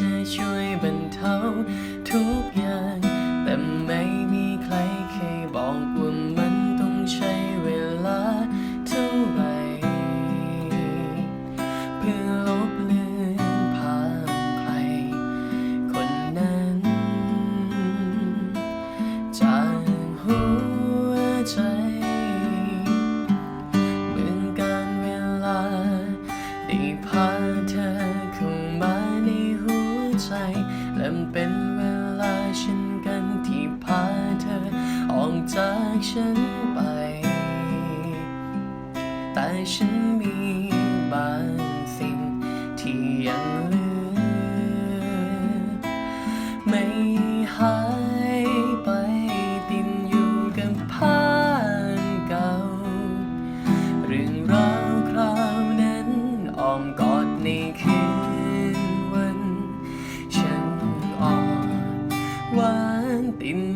จะช่วยบรรเทาทุกอย่าง แต่ไม่มีใครเคยบอกว่ามันต้องใช้เวลาเท่าไหร่เพื่อลบเลือนภานใครคนนั้น จากหัวใจเหมือนการเวลาได้ผ่าน มันเป็นเวลาเช่นกันที่พาเธอออกจากฉันไป แต่ฉันมีบางสิ่งที่ยังเหลือไม่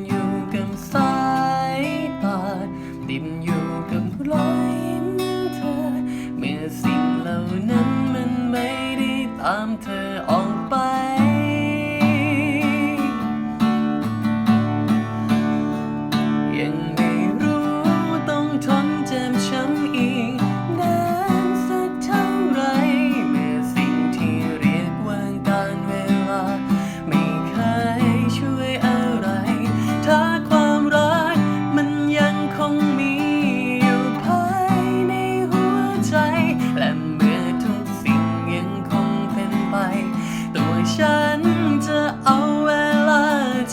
อยู่กับสายตาติดอยู่กับรอยยิ้มเธอ เมื่อสิ่งเหล่านั้นมันไม่ได้ตามเธอ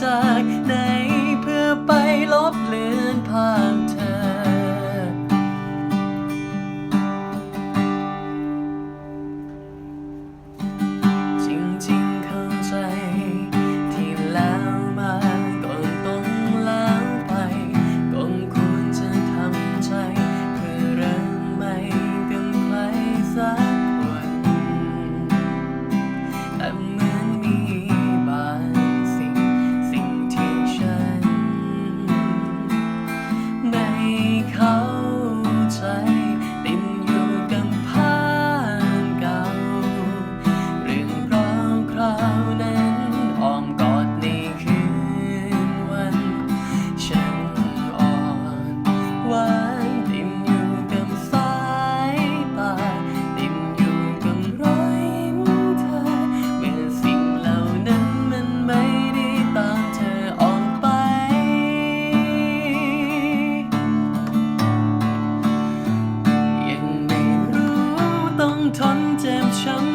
die. ทนเจ็บช้ำ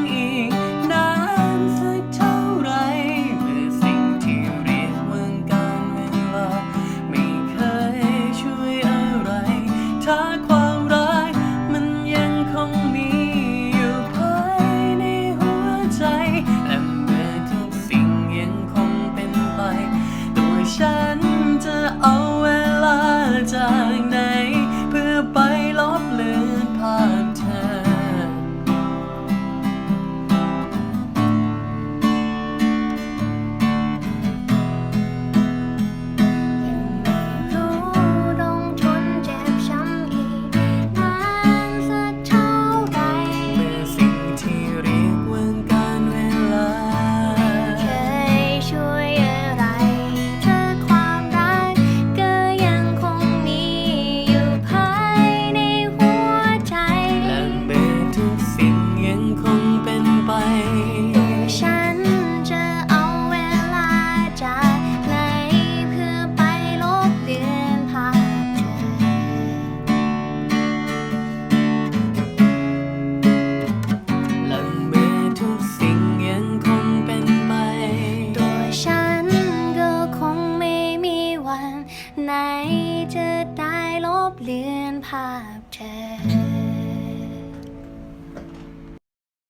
ไหนจะได้ลบเลือนภาพเธอ